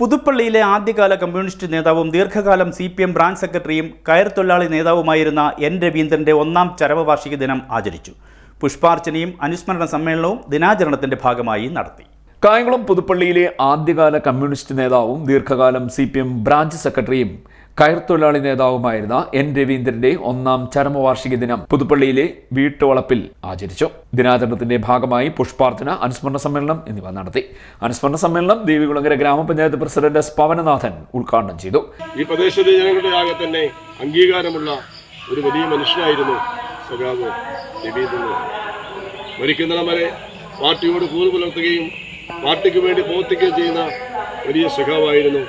പുതുപ്പള്ളിയിലെ ആദ്യകാല കമ്മ്യൂണിസ്റ്റ് നേതാവും ദീർഘകാലം സി പി എം ബ്രാഞ്ച് സെക്രട്ടറിയും കയർ തൊഴിലാളി നേതാവുമായിരുന്ന എൻ രവീന്ദ്രന്റെ ഒന്നാം ചരമവാർഷിക ദിനം ആചരിച്ചു. പുഷ്പാർച്ചനയും അനുസ്മരണ സമ്മേളനവും ദിനാചരണത്തിന്റെ ഭാഗമായി നടത്തി. കായംകുളം പുതുപ്പള്ളിയിലെ ആദ്യകാല കമ്മ്യൂണിസ്റ്റ് നേതാവും ദീർഘകാലം സി പി എം ബ്രാഞ്ച് സെക്രട്ടറിയും കയർ തൊഴിലാളി നേതാവുമായിരുന്ന എൻ രവീന്ദ്രന്റെ ഒന്നാം ചരമവാർഷിക ദിനം പുതുപ്പള്ളിയിലെ വീട്ടുവളപ്പിൽ ആചരിച്ചു. ദിനാചരണത്തിന്റെ ഭാഗമായി പുഷ്പാർച്ചന അനുസ്മരണ സമ്മേളനം എന്നിവ നടത്തി. അനുസ്മരണ സമ്മേളനം ദേവികുളങ്ങര ഗ്രാമപഞ്ചായത്ത് പ്രസിഡന്റ് എസ് പവനനാഥൻ ഉദ്ഘാടനം ചെയ്തു. ഈ പ്രദേശത്തെ ജനങ്ങളുടെ ആകെ തന്നെ അംഗീകാരമുള്ള ഒരു വലിയ മനുഷ്യനായിരുന്നു സഖാവ് രവീന്ദ്രൻ. വരെ പാർട്ടിയോട് കൂറ് പുലർത്തുകയും പാർട്ടിക്ക് വേണ്ടി പ്രവർത്തിക്കുകയും ചെയ്യുന്ന വലിയ സഖാവായിരുന്നു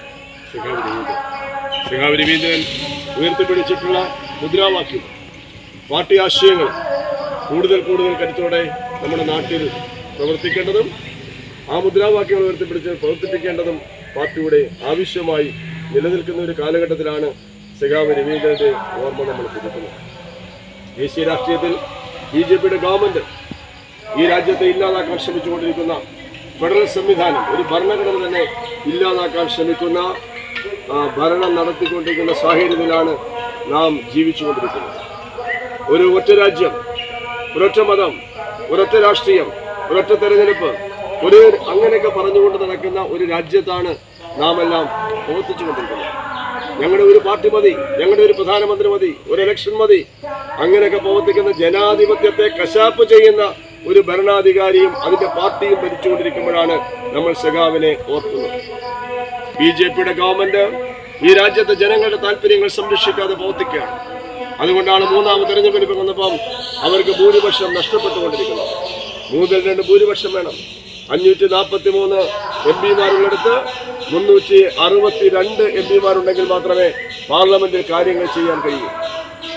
സഖാവ് രവീന്ദ്രൻ. സഖാവ് രവീന്ദ്രൻ ഉയർത്തിപ്പിടിച്ചിട്ടുള്ള മുദ്രാവാക്യം. പാർട്ടി ആശയങ്ങൾ കൂടുതൽ കൂടുതൽ കരുത്തോടെ നമ്മുടെ നാട്ടിൽ പ്രവർത്തിക്കേണ്ടതും ആ മുദ്രാവാക്യങ്ങൾ ഉയർത്തിപ്പിടിച്ച് പ്രവർത്തിപ്പിക്കേണ്ടതും പാർട്ടിയുടെ ആവശ്യമായി നിലനിൽക്കുന്ന ഒരു കാലഘട്ടത്തിലാണ് സഖാവ് രവീന്ദ്രന്റെ ഓർമ്മ നമ്മൾ പുതുക്കുന്നത്. ദേശീയ രാഷ്ട്രീയത്തിൽ ബി ജെ പിയുടെ ഗവൺമെന്റ് ഈ രാജ്യത്തെ ഇല്ലാതാക്കാൻ ശ്രമിച്ചുകൊണ്ടിരിക്കുന്ന ഫെഡറൽ സംവിധാനം ഒരു ഭരണഘടന തന്നെ ഇല്ലാതാക്കാൻ ശ്രമിക്കുന്ന ഭരണം നടത്തിക്കൊണ്ടിരിക്കുന്ന സാഹചര്യത്തിലാണ് നാം ജീവിച്ചുകൊണ്ടിരിക്കുന്നത്. ഒരു ഒറ്റ രാജ്യം ഒരൊറ്റ മതം ഒരൊറ്റ രാഷ്ട്രീയം ഒരൊറ്റ തെരഞ്ഞെടുപ്പ് ഒരു അങ്ങനെയൊക്കെ പറഞ്ഞുകൊണ്ട് നടക്കുന്ന ഒരു രാജ്യത്താണ് നാം എല്ലാം പ്രവർത്തിച്ചുകൊണ്ടിരിക്കുന്നത്. ഞങ്ങളുടെ ഒരു പാർട്ടി മതി ഞങ്ങളുടെ ഒരു പ്രധാനമന്ത്രി മതി ഒരു ഇലക്ഷൻ മതി. അങ്ങനെയൊക്കെ പ്രവർത്തിക്കുന്ന ജനാധിപത്യത്തെ കശാപ്പ് ചെയ്യുന്ന ഒരു ഭരണാധികാരിയും അതിന്റെ പാർട്ടിയും ഭരിച്ചുകൊണ്ടിരിക്കുമ്പോഴാണ് നമ്മൾ സഖാവിനെ ഓർക്കുന്നത്. ബി ജെ പിയുടെ ഗവൺമെന്റ് ഈ രാജ്യത്തെ ജനങ്ങളുടെ താല്പര്യങ്ങൾ സംരക്ഷിക്കാതെ പ്രവർത്തിക്കുകയാണ്. അതുകൊണ്ടാണ് മൂന്നാമത് തെരഞ്ഞെടുപ്പ് വന്നപ്പം അവർക്ക് ഭൂരിപക്ഷം നഷ്ടപ്പെട്ടുകൊണ്ടിരിക്കുന്നത്. മൂന്നിൽ രണ്ട് ഭൂരിപക്ഷം വേണം. അഞ്ഞൂറ്റി നാൽപ്പത്തി മൂന്ന് എം പിമാരുള്ളിടത്ത് മുന്നൂറ്റി അറുപത്തി രണ്ട് എം പിമാരുണ്ടെങ്കിൽ മാത്രമേ പാർലമെന്റിൽ കാര്യങ്ങൾ ചെയ്യാൻ കഴിയൂ.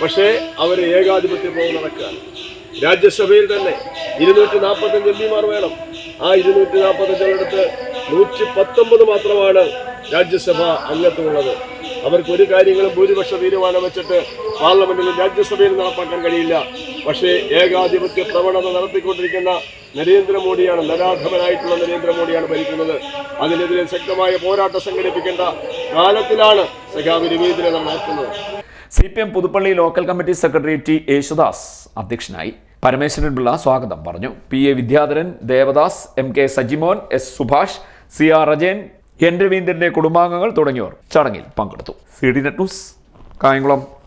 പക്ഷേ അവർ ഏകാധിപത്യ പോകും നടക്കുകയാണ്. രാജ്യസഭയിൽ തന്നെ ഇരുന്നൂറ്റി നാൽപ്പത്തഞ്ച് എം പിമാർ വേണം. ആ ഇരുന്നൂറ്റി നാൽപ്പത്തഞ്ചിനടുത്ത് നൂറ്റി പത്തൊമ്പത് മാത്രമാണ് രാജ്യസഭ അംഗത്വമുള്ളത്. അവർക്ക് ഒരു കാര്യങ്ങളും ഭൂരിപക്ഷ തീരുമാനം വെച്ചിട്ട് പാർലമെന്റിലും രാജ്യസഭയിലും നടപ്പാക്കാൻ കഴിയില്ല. പക്ഷേ ഏകാധിപത്യ പ്രവണത നടത്തിക്കൊണ്ടിരിക്കുന്ന നരേന്ദ്രമോദിയാണ് നരാധമനായിട്ടുള്ള നരേന്ദ്രമോദിയാണ് ഭരിക്കുന്നത്. അതിനെതിരെ ശക്തമായ പോരാട്ടം സംഘടിപ്പിക്കേണ്ട കാലത്തിലാണ് സഖാവ് നടക്കുന്നത് C P M Puthuppally local committee secretary T Yesudas അധ്യക്ഷനായി. പരമേശ്വരൻ പിള്ള സ്വാഗതം പറഞ്ഞു. P. A. Vidyadharan Devadas M. K. Sajimon S. Subhash C. R. Ajayan N. രവീന്ദ്രന്റെ കുടുംബാംഗങ്ങൾ തുടങ്ങിയവർ ചടങ്ങിൽ പങ്കെടുത്തു. C. D. Net news Kayamkulam.